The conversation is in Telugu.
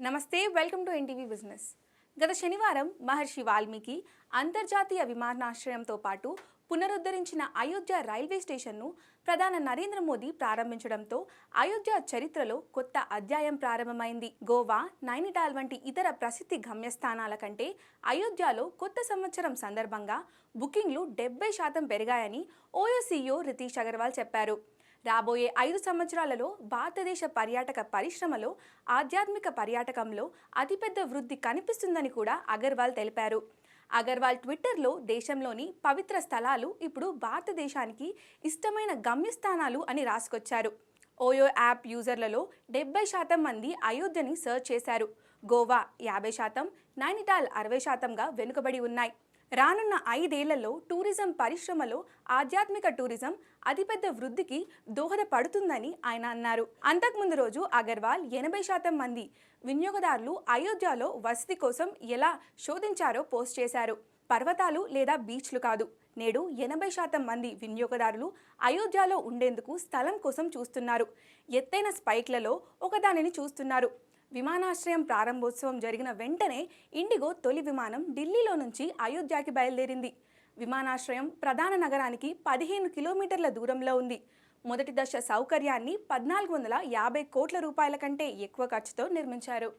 నమస్తే వెల్కమ్ టు ఎన్టీవీ బిజినెస్. గత శనివారం మహర్షి వాల్మీకి అంతర్జాతీయ విమానాశ్రయంతో పాటు పునరుద్ధరించిన అయోధ్య రైల్వే స్టేషన్ను ప్రధాని నరేంద్ర మోదీ ప్రారంభించడంతో అయోధ్య చరిత్రలో కొత్త అధ్యాయం ప్రారంభమైంది. గోవా నైనిటాల్ వంటి ఇతర ప్రసిద్ధి గమ్యస్థానాల కంటే అయోధ్యలో కొత్త సంవత్సరం సందర్భంగా బుకింగ్లు డెబ్బై శాతం పెరిగాయని ఓయోసీఓ రితీష్ అగర్వాల్ చెప్పారు. రాబోయే ఐదు సంవత్సరాలలో భారతదేశ పర్యాటక పరిశ్రమలో ఆధ్యాత్మిక పర్యాటకంలో అతిపెద్ద వృద్ధి కనిపిస్తుందని కూడా అగర్వాల్ తెలిపారు. అగర్వాల్ ట్విట్టర్లో దేశంలోని పవిత్ర స్థలాలు ఇప్పుడు భారతదేశానికి ఇష్టమైన గమ్యస్థానాలు అని రాసుకొచ్చారు. ఓయో యాప్ యూజర్లలో డెబ్బై శాతం మంది అయోధ్యని సర్చ్ చేశారు. గోవా యాభై శాతం నైనిటాల్ అరవై శాతంగా వెనుకబడి ఉన్నాయి. రానున్న ఐదేళ్ళలో టూరిజం పరిశ్రమలో ఆధ్యాత్మిక టూరిజం అతిపెద్ద వృద్ధికి దోహదపడుతుందని ఆయన అన్నారు. అంతకుముందు రోజు అగర్వాల్ ఎనభై శాతం మంది వినియోగదారులు అయోధ్యలో వసతి కోసం ఎలా శోధించారో పోస్ట్ చేశారు. పర్వతాలు లేదా బీచ్లు కాదు. నేడు ఎనభై శాతం మంది వినియోగదారులు అయోధ్యలో ఉండేందుకు స్థలం కోసం చూస్తున్నారు. ఎత్తైన స్పైక్లలో ఒకదానిని చూస్తున్నారు. విమానాశ్రయం ప్రారంభోత్సవం జరిగిన వెంటనే ఇండిగో తొలి విమానం ఢిల్లీలో నుంచి అయోధ్యకి బయలుదేరింది. విమానాశ్రయం ప్రధాన నగరానికి పదిహేను కిలోమీటర్ల దూరంలో ఉంది. మొదటి దశ సౌకర్యాన్ని పద్నాలుగు వందల యాభై కోట్ల రూపాయల కంటే ఎక్కువ ఖర్చుతో నిర్మించారు.